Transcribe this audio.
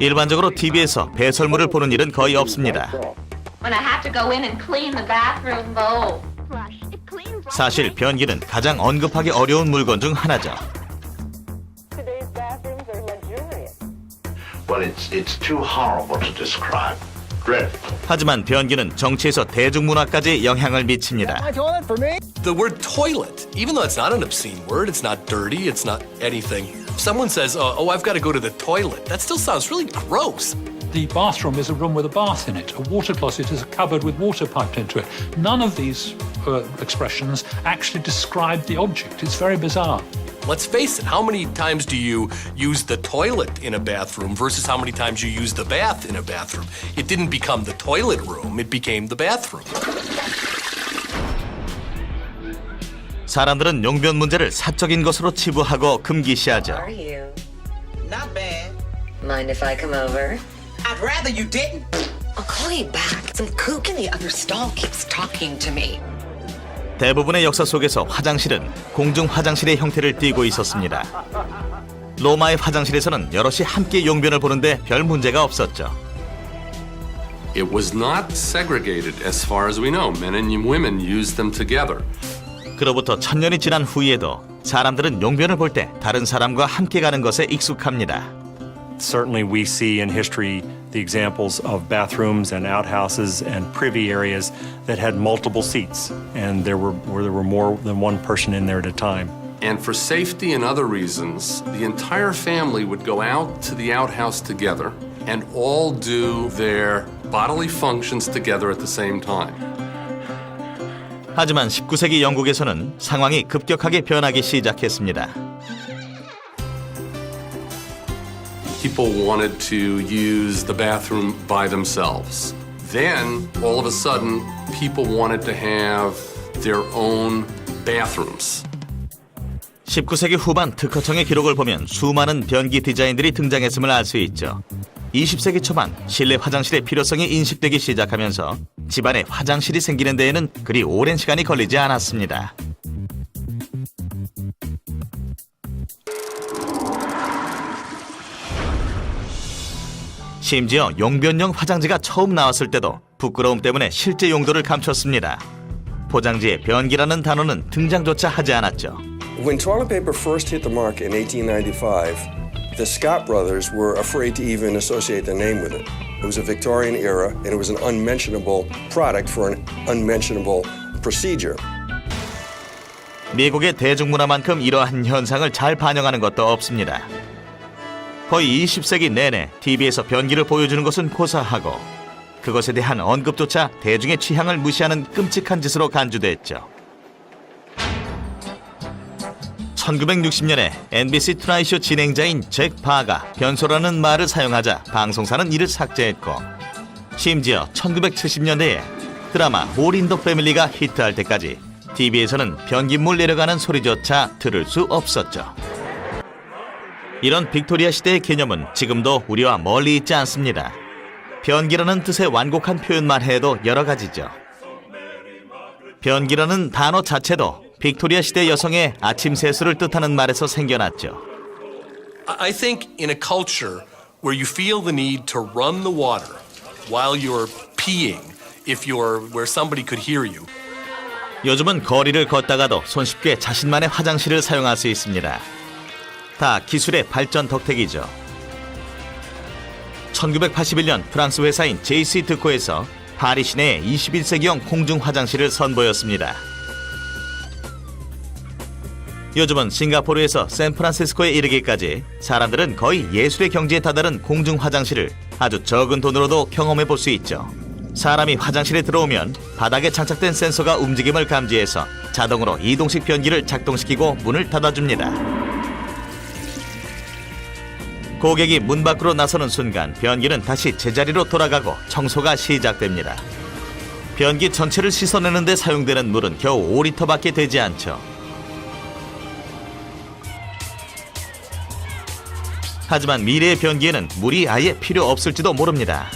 일반적으로 TV에서 배설물을 보는 일은 거의 없습니다. when I have to go in and clean the bathroom bowl. 사실 변기는 가장 언급하기 어려운 물건 중 하나죠. Today's bathrooms are luxurious. Well, it's it's too horrible to describe. Dreadful. 하지만 변기는 정치에서 대중문화까지 영향을 미칩니다. The word toilet, even though it's not an obscene word, it's not dirty, it's not anything. If someone says, oh, oh, I've got to go to the toilet, that still sounds really gross. The bathroom is a room with a bath in it. A water closet is a cupboard with water piped into it. None of these uh, expressions actually describe the object. It's very bizarre. Let's face it, how many times do you use the toilet in a bathroom versus how many times you use the bath in a bathroom? It didn't become the toilet room, it became the bathroom. 사람들은 용변 문제를 사적인 것으로 치부하고 금기시하죠. are you? Not bad. Mind if I come over? I'd rather you didn't. I'll call you back. Some kook in the other stall keeps talking to me. 대부분의 역사 속에서 화장실은 공중 화장실의 형태를 띠고 있었습니다. 로마의 화장실에서는 여럿이 함께 용변을 보는데 별 문제가 없었죠. It was not segregated as far as we know. Men and women used them together. 그로부터 천년이 지난 후에도 사람들은 용변을 볼 때 다른 사람과 함께 가는 것에 익숙합니다. Certainly, we see in history the examples of bathrooms and outhouses and privy areas that had multiple seats, and there were where there were more than one person in there at a time. And for safety and other reasons, the entire family would go out to the outhouse together and all do their bodily functions together at the same time. 하지만 19세기 영국에서는 상황이 급격하게 변하기 시작했습니다. People wanted to use the bathroom by themselves. Then, all of a sudden, people wanted to have their own bathrooms. 19세기 후반 특허청의 기록을 보면 수많은 변기 디자인들이 등장했음을 알 수 있죠. 20세기 초반 실내 화장실의 필요성이 인식되기 시작하면서 집안에 화장실이 생기는 데에는 그리 오랜 시간이 걸리지 않았습니다. 심지어 용변용 화장지가 처음 나왔을 때도 부끄러움 때문에 실제 용도를 감췄습니다. 포장지에 변기라는 단어는 등장조차 하지 않았죠. When toilet paper first hit the market in 1895, the Scott brothers were afraid to even associate their name with it. It was a Victorian era, and it was an unmentionable product for an unmentionable procedure. 미국의 대중문화만큼 이러한 현상을 잘 반영하는 것도 없습니다. 거의 20세기 내내 TV에서 변기를 보여주는 것은 고사하고 그것에 대한 언급조차 대중의 취향을 무시하는 끔찍한 짓으로 간주됐죠. 1960년에 MBC 투나잇쇼 진행자인 잭 바가 변소라는 말을 사용하자 방송사는 이를 삭제했고 심지어 1970년대에 드라마 홀인더 패밀리가 히트할 때까지 TV에서는 변기물 내려가는 소리조차 들을 수 없었죠. 이런 빅토리아 시대의 개념은 지금도 우리와 멀리 있지 않습니다. 변기라는 뜻의 완곡한 표현만 해도 여러 가지죠. 변기라는 단어 자체도 빅토리아 시대 여성의 아침 세수를 뜻하는 말에서 생겨났죠. I think in a culture where you feel the need to run the water while you're peeing, if you're where somebody could hear you, 요즘은 거리를 걷다가도 손쉽게 자신만의 화장실을 사용할 수 있습니다. 다 기술의 발전 덕택이죠. 1981년 프랑스 회사인 JC 드코에서 파리 시내에 21세기형 공중 화장실을 선보였습니다. 요즘은 싱가포르에서 샌프란시스코에 이르기까지 사람들은 거의 예술의 경지에 다다른 공중 화장실을 아주 적은 돈으로도 경험해 볼 수 있죠. 사람이 화장실에 들어오면 바닥에 장착된 센서가 움직임을 감지해서 자동으로 이동식 변기를 작동시키고 문을 닫아줍니다. 고객이 문 밖으로 나서는 순간 변기는 다시 제자리로 돌아가고 청소가 시작됩니다. 변기 전체를 씻어내는데 사용되는 물은 겨우 5리터밖에 되지 않죠. 하지만 미래의 변기에는 물이 아예 필요 없을지도 모릅니다.